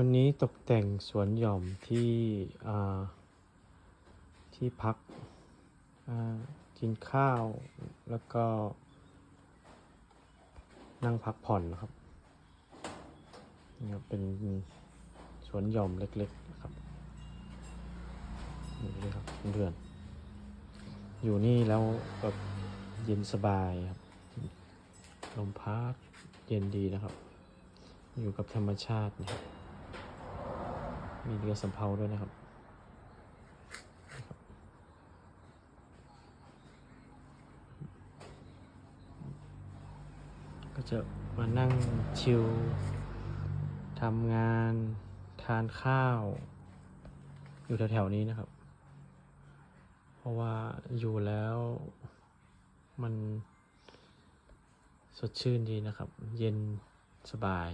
วันนี้ตกแต่งสวนหย่อมที่ที่พักกินข้าวแล้วก็ นั่งพักผ่อนนะครับนี่เป็นสวนหย่อมเล็กๆนะครับนี่เลยครับเพื่อนอยู่นี่แล้วแบบเย็นสบายครับลมพัดเย็นดีนะครับ อยู่กับธรรมชาตินะครับ มีเรือสำเภาด้วยนะครับ ก็จะมานั่งชิลทำงานทานข้าว อยู่แถวๆนี้นะครับ เพราะว่าอยู่แล้วมันสดชื่นดีนะครับ เย็นสบาย